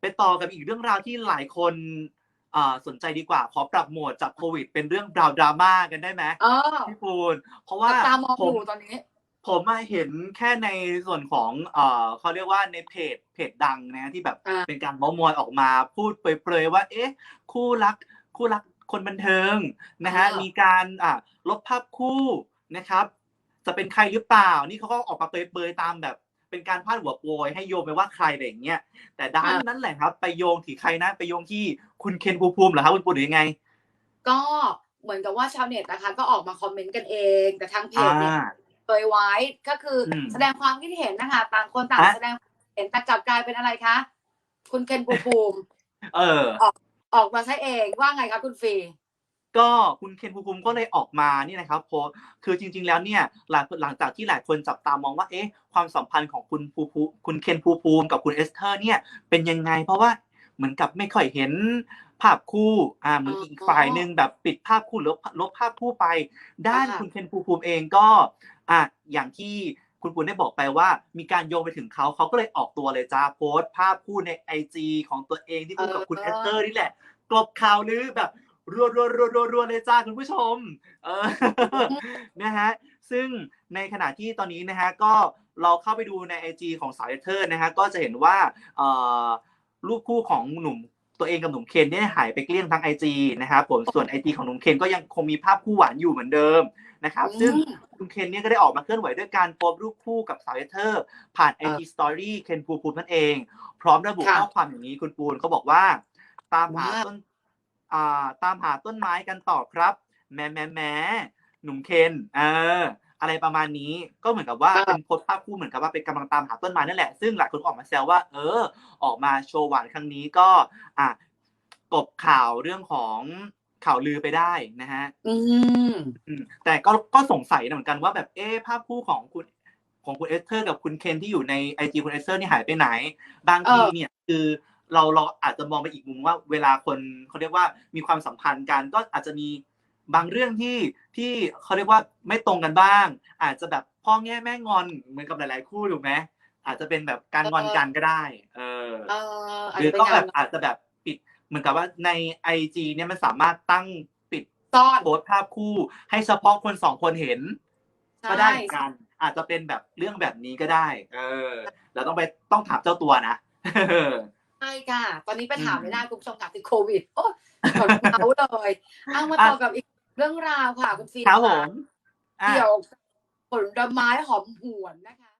ไปต่อกับอีกเรื่องราวที่หลายคนอ่าสนใจดีกว่า ขอปรับโหมดจากโควิด เป็นเรื่องดาวดราม่ากันได้ไหมเออพี่ปูนเพราะว่าจับตามองผอมยู่ตอนนี้ ผมมาเห็นแค่ในส่วนของเอ่อเขาเรียกว่าในเพจเพจดังนะที่แบบอ่าเป็นการเมามอยออกมาพูดเปรยๆว่า เอ๊ะ คู่รักคู่รักคนบันเทิงนะฮะอ่ามีมีการอ่าลบภาพคู่นะครับ จะเป็นใครหรือเปล่า นี่เขาก็ออกมาเปรยๆตามแบบ เป็นการพาดหัวโปรยให้โยงไปว่าใครอะไรอย่างเงี้ยแต่ด้านนั้นแหละครับ ไปโยงที่ใครนะไปโยงที่คุณเคนภูมิภูมิเหรอครับคุณปูนหรือยังไง ก็เหมือนกับว่าชาวเน็ตนะคะก็ออกมาคอมเมนต์กันเอง แต่ทางเพอ่าจเนี่ยเผยไว้ก็คืออมแสดงความคิดเห็นนะคะต่างคนต่างฮะแสดงความคิดเห็นแต่กลับกลายเป็นอะไรคะคุณเคนภูมิภูมิ เออ ออกมาใช้เองว่าไงคะคุณฟรี ก็คุณเคนภูมิภูมิก็เลยออกมานี่นะครับโพสต์คือจริง ๆ แล้วเนี่ยหลังหลังจากที่หลายคนจับตามองว่าเอ๊ะความสัมพันธ์ของคุณภูภูคุณเคนภูมิภูมิกับคุณเอสเธอร์เนี่ยเป็นยังไง เพราะว่าเหมือนกับไม่ค่อยเห็นภาพคู่อ่าเหมือนอีกฝ่ายหนึ่งแบบปิดภาพคู่หรือลบภาพคู่ไป ด้านอ่าคุณเคนภูมิภูมิเองก็อะอย่างที่คุณปุณได้บอกไปว่ามีการโยงไปถึงเขาเขาก็เลยออกตัวเลยจ้าโพสต์ภาพคู่ในไอจของตัวเองที่คู่กับคุณเอสเธอร์นี่แหละกลบข่าวลือแบบ รัวรัวรัวรัวรัวเลยจ้าคุณผู้ชม เออนะฮะซึ่งในขณะที่ตอนนี้นะฮะก็เราเข้าไปดูใน IG ของสาวเอเธอร์นะฮะก็จะเห็นว่าเอ่อรูปคู่ของหนุ่มตัวเองกับหนุ่มเคนเนี่ยหายไปเกลี้ยงทั้ง IG นะครับผมส่วน IG ของหนุ่มเคนก็ยังคงมีภาพคู่หวานอยู่เหมือนเดิมนะครับซึ่งคุณเคนเนี่ยก็ได้ออกมาเคลื่อนไหวด้วยการโพสต์รูปคู่กับสาวเอเธอร์ ผ่าน IG Story เคนภูมิภูมินั่นเอง พร้อมระบุค่ะข้อความอย่างนี้คุณปูนเขาบอกว่า ตามหาว่าต้น อ่าตามหาต้นไม้กันต่อครับแหม่แหม่แหม่หนุ่มเคนเอออะไรประมาณนี้ก็เหมือนกับว่าอ่าเป็นโพสต์ภาพคู่เหมือนกับว่าเป็นกำลังตามหาต้นไม้นั่นแหละ ซึ่งหลายคนก็ออกมาแซวว่า เออ ออกมาโชว์หวานครั้งนี้ก็ อะกบข่าวเรื่องของข่าวลือไปได้นะฮะอืมอืมแต่ก็ก็สงสัยนะเหมือนกันว่าแบบเอ๊ะภาพคู่ของคุณของคุณเอสเธอร์กับคุณเคนที่อยู่ในไอจีคุณเอสเธอร์นี่หายไปไหน บางทีเออเนี่ย คือ เราเราอาจจะมองไปอีกมุมว่า เวลาคนเขาเรียกว่ามีความสัมพันธ์กันก็อาจจะมีบางเรื่องที่ที่เขาเรียกว่าไม่ตรงกันบ้าง อาจจะแบบพ่อแง่แม่งอนเหมือนกับหลายๆ คู่ถูกไหมอาจจะเป็นแบบการงอนกันก็ได้ เออเอออาจหรืจะอเป็นก็กาแบรบอาจจะแบบปิดเหมือนกับว่าในไอจีเนี่ยมันสามารถตั้งปิดซ่อนโพสต์ภาพคู่ ให้เฉพาะคนสองคนเห็น ก็ได้ใช่เหมือนกัน อาจจะเป็นแบบเรื่องแบบนี้ก็ได้ เออ เราต้องไปต้องถามเจ้าตัวนะใช่ ค่ะ ตอนนี้ไปถามอืมไม่ได้คุณผู้ชมถามติดโควิด โอ้ยขนเมาเลยเอามาต่อกับอีกเรื่องราวค่ะ คุณฟีครับผค่ะมอะเกี่ยวกับผลไม้หอมหวนนะคะ